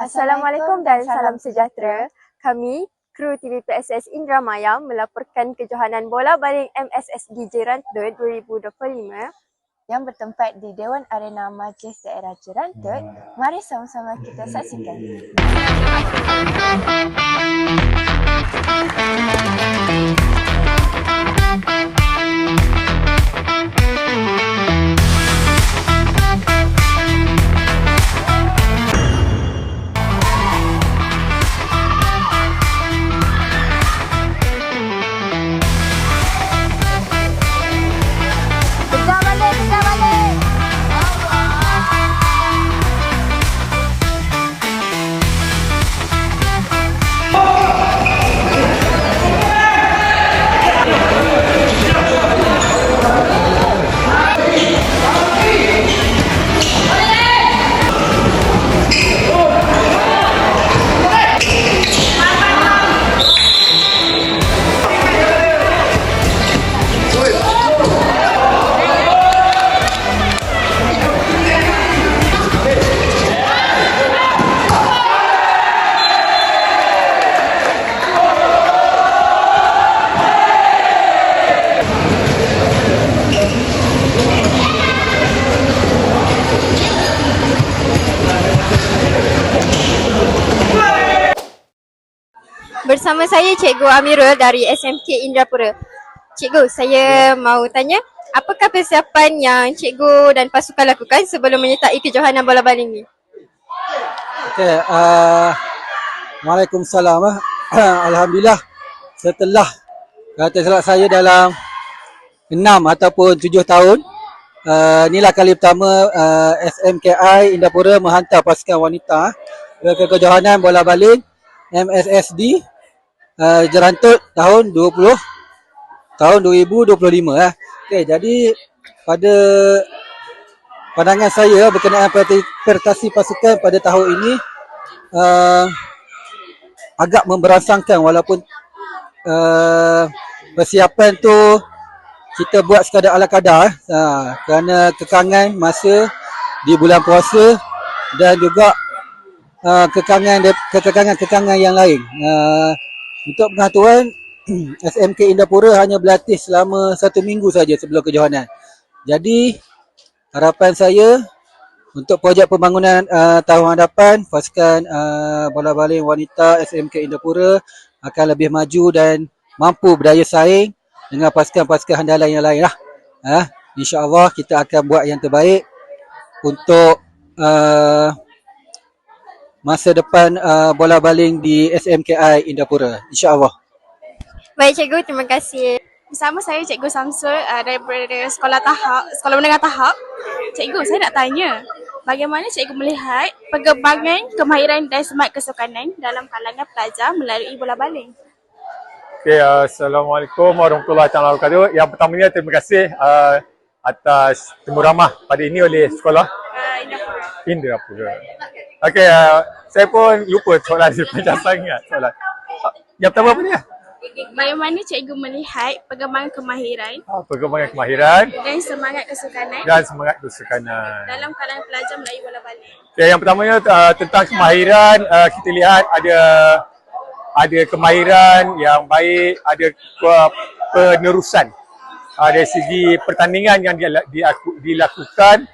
Assalamualaikum dan salam sejahtera. Kami, kru TV PSS Indra Maya melaporkan kejohanan bola baling MSSD Jerantut 2025. yang bertempat di Dewan Arena Majlis Daerah Jerantut. Mari sama-sama kita saksikan. Bersama saya Cikgu Amirul dari SMK Indrapura. Cikgu, saya mau tanya, apakah persiapan yang cikgu dan pasukan lakukan sebelum menyertai kejohanan bola baling ni? Okey, uh, Waalaikumsalam. ah. Alhamdulillah setelah kata saya dalam enam ataupun tujuh tahun, uh, inilah kali pertama uh, SMKI Indapura menghantar pasukan wanita ke kejohanan bola baling MSSD uh, Jerantut tahun 20 tahun 2025 eh. Okey, jadi pada pandangan saya berkenaan prestasi- pasukan pada tahun ini uh, agak memberangsangkan walaupun uh, persiapan tu kita buat sekadar ala kadar eh. uh, kerana kekangan masa di bulan puasa dan juga uh, kekangan kekangan-kekangan yang lain. Uh, untuk pengaturan SMK Indapura hanya berlatih selama satu minggu saja sebelum kejohanan. Jadi harapan saya untuk projek pembangunan uh, tahun hadapan pasukan uh, bola baling wanita SMK Indapura akan lebih maju dan mampu berdaya saing dengan pasukan-pasukan handalan yang lain lah. Ha? InsyaAllah kita akan buat yang terbaik untuk uh, masa depan uh, bola baling di SMKI Indapura. InsyaAllah. Baik cikgu, terima kasih. Bersama saya Cikgu Samsul uh, daripada Sekolah Tahap, Sekolah Menengah Tahap. Cikgu, saya nak tanya, bagaimana cikgu melihat perkembangan kemahiran dan semangat kesukanan dalam kalangan pelajar melalui bola baling? Okay, uh, Assalamualaikum warahmatullahi wabarakatuh. Yang pertamanya terima kasih uh, atas temu ramah pada ini oleh sekolah Uh, Indapura. Indrapura. Okey, uh, saya pun lupa soalan dia panjang sangat soalan. Uh, yang pertama apa dia? Bagaimana cikgu melihat perkembangan kemahiran Uh, perkembangan kemahiran dan semangat kesukanan dan semangat kesukanan. dalam kalangan pelajar melalui bola baling? Okay, yang pertamanya uh, tentang kemahiran uh, kita lihat ada ada kemahiran yang baik, ada ke- penerusan uh, dari segi pertandingan yang dia, diaku- dilakukan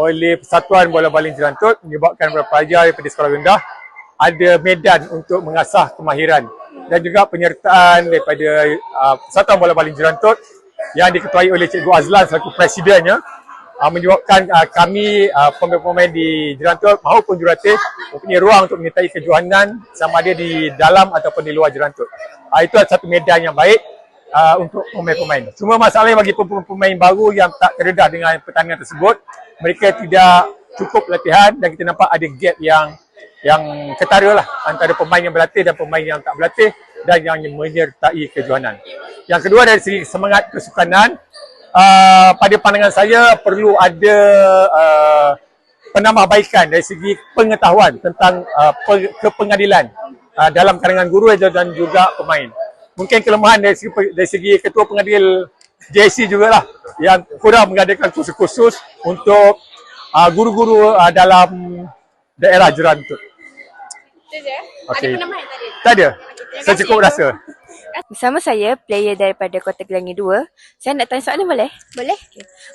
oleh Persatuan Bola Baling Jerantut menyebabkan beberapa pelajar daripada sekolah rendah ada medan untuk mengasah kemahiran dan juga penyertaan daripada uh, Persatuan Bola Baling Jerantut yang diketuai oleh Cikgu Azlan selaku presidennya uh, menyebabkan uh, kami pemain-pemain di Jerantut maupun jurulatih mempunyai ruang untuk menyertai kejohanan sama ada di dalam ataupun di luar Jerantut. Uh, itu satu medan yang baik untuk pemain-pemain. Cuma masalahnya bagi pemain baru yang tak terdedah dengan pertandingan tersebut, mereka tidak cukup latihan dan kita nampak ada gap yang yang ketara lah antara pemain yang berlatih dan pemain yang tak berlatih dan yang menyertai kejohanan. Yang kedua dari segi semangat kesukanan, uh, pada pandangan saya perlu ada uh, penambahbaikan dari segi pengetahuan tentang uh, pe- kepengadilan uh, dalam kalangan guru dan juga pemain. Mungkin kelemahan dari segi, dari segi ketua pengadil JC jugalah yang kurang mengadakan kursus khusus untuk uh, guru-guru uh, dalam daerah Jerantut. Itu je. Ada Okey. penambahan tadi? Tak ada. Saya cukup rasa. Bersama saya, player daripada Kota Kelangi 2. Saya nak tanya soalan boleh? Boleh?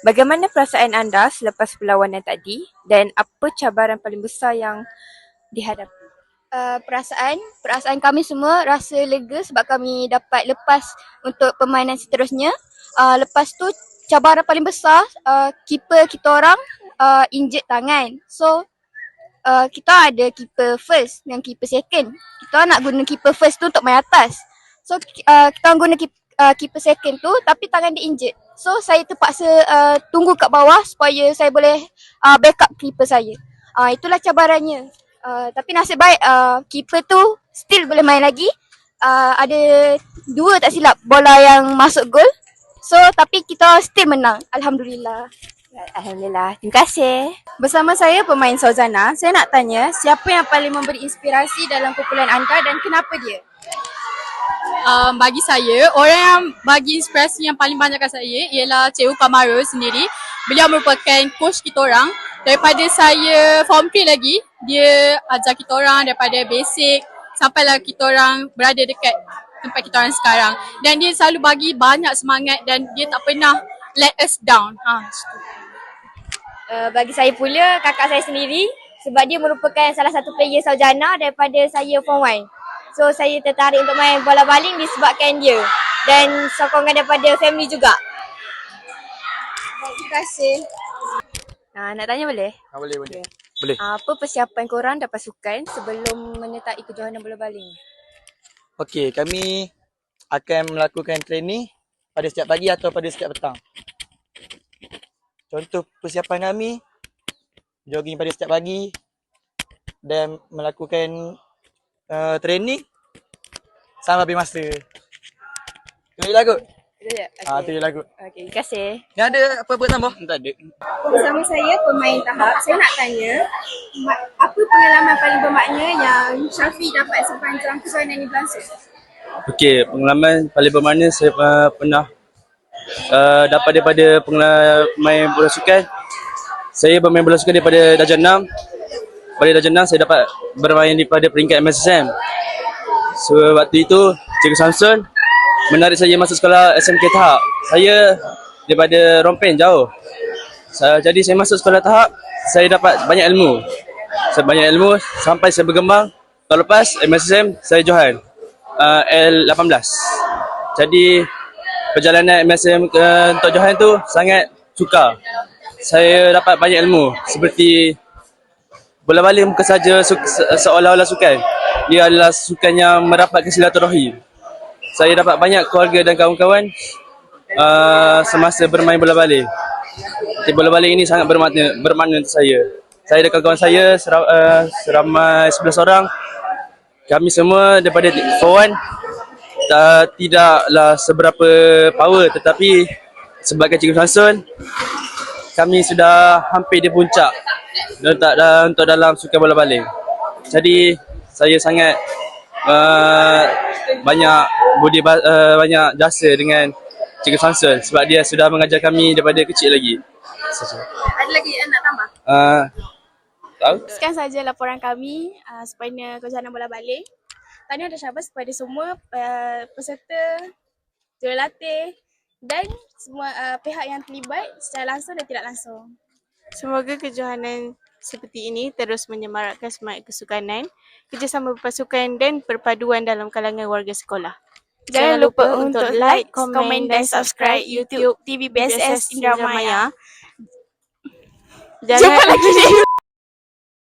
Bagaimana perasaan anda selepas perlawanan tadi dan apa cabaran paling besar yang dihadapi? Uh, perasaan perasaan kami semua rasa lega sebab kami dapat lepas untuk permainan seterusnya. Uh, lepas tu cabaran paling besar uh, keeper kita orang uh, injured tangan. So uh, kita ada keeper first dan keeper second. Kita nak guna keeper first tu untuk main atas. So uh, kita orang guna keep, uh, keeper second tu tapi tangan dia injured. So saya terpaksa uh, tunggu kat bawah supaya saya boleh uh, backup keeper saya. Uh, itulah cabarannya. Uh, tapi nasib baik uh, keeper tu still boleh main lagi. Uh, ada dua tak silap bola yang masuk gol. So tapi kita still menang. Alhamdulillah. Alhamdulillah. Terima kasih. Bersama saya pemain Sauzana, saya nak tanya siapa yang paling memberi inspirasi dalam kumpulan anda dan kenapa dia? um, bagi saya, orang yang bagi inspirasi yang paling banyak kat saya ialah Cikgu Kamaru sendiri. Beliau merupakan coach kita orang. Daripada saya form 3 lagi, dia ajar kita orang daripada basic sampailah kita orang berada dekat tempat kita orang sekarang. Dan dia selalu bagi banyak semangat dan dia tak pernah let us down. Ha. Uh, bagi saya pula kakak saya sendiri sebab dia merupakan salah satu player Saujana daripada saya form 1. So saya tertarik untuk main bola baling disebabkan dia dan sokongan daripada family juga. Terima kasih. Uh, nak tanya boleh? Ah, boleh, boleh. Boleh. Uh, apa persiapan korang dan pasukan sebelum menyertai kejohanan bola baling? Okey, kami akan melakukan training pada setiap pagi atau pada setiap petang. Contoh persiapan kami, jogging pada setiap pagi dan melakukan uh, training sampai habis masa. Je lagu. Itu je? Ah, tu je lagu. Okay, terima kasih. Ni ada apa-apa tambah? Tak ada. Bersama saya pemain tahap, saya nak tanya apa pengalaman paling bermakna yang Syafiq dapat sepanjang kejohanan ini berlangsung? Okey, pengalaman paling bermakna saya uh, pernah uh, dapat daripada pengalaman main bola sukan. Saya bermain bola sukan daripada darjah 6. Pada darjah 6 saya dapat bermain daripada peringkat MSSM. So waktu itu Cikgu Samson menarik saya masuk sekolah SMK Tahap. Saya daripada Rompen jauh. Sa- jadi saya masuk sekolah Tahap, saya dapat banyak ilmu. Saya banyak ilmu sampai saya berkembang. Tahun lepas MSSM saya Johan uh, L18. Jadi perjalanan MSM ke untuk Johan tu sangat sukar. Saya dapat banyak ilmu seperti bola baling bukan saja seolah-olah sukan. Dia adalah sukan yang merapatkan silaturahim. Saya dapat banyak keluarga dan kawan-kawan uh, semasa bermain bola baling. Jadi bola baling ini sangat bermakna bermakna untuk saya. Saya dan kawan-kawan saya sera- uh, seramai 11 orang kami semua daripada 1 uh, tidaklah seberapa power tetapi sebagai Cikgu Samson kami sudah hampir di puncak untuk, untuk dalam sukan bola baling. Jadi saya sangat uh, banyak budi uh, banyak jasa dengan Cikgu Samson sebab dia sudah mengajar kami daripada kecil lagi. Ada lagi yang nak tambah? Uh, tahu? Sekian saja laporan kami uh, sepanjang kejohanan bola baling. Tahniah dan syabas kepada semua uh, peserta, jurulatih dan semua uh, pihak yang terlibat secara langsung dan tidak langsung. Semoga kejohanan seperti ini terus menyemarakkan semangat kesukanan, kerjasama berpasukan dan perpaduan dalam kalangan warga sekolah. Jangan lupa untuk like, komen dan subscribe YouTube TV BSS Indramayu. Jangan Jumpa lagi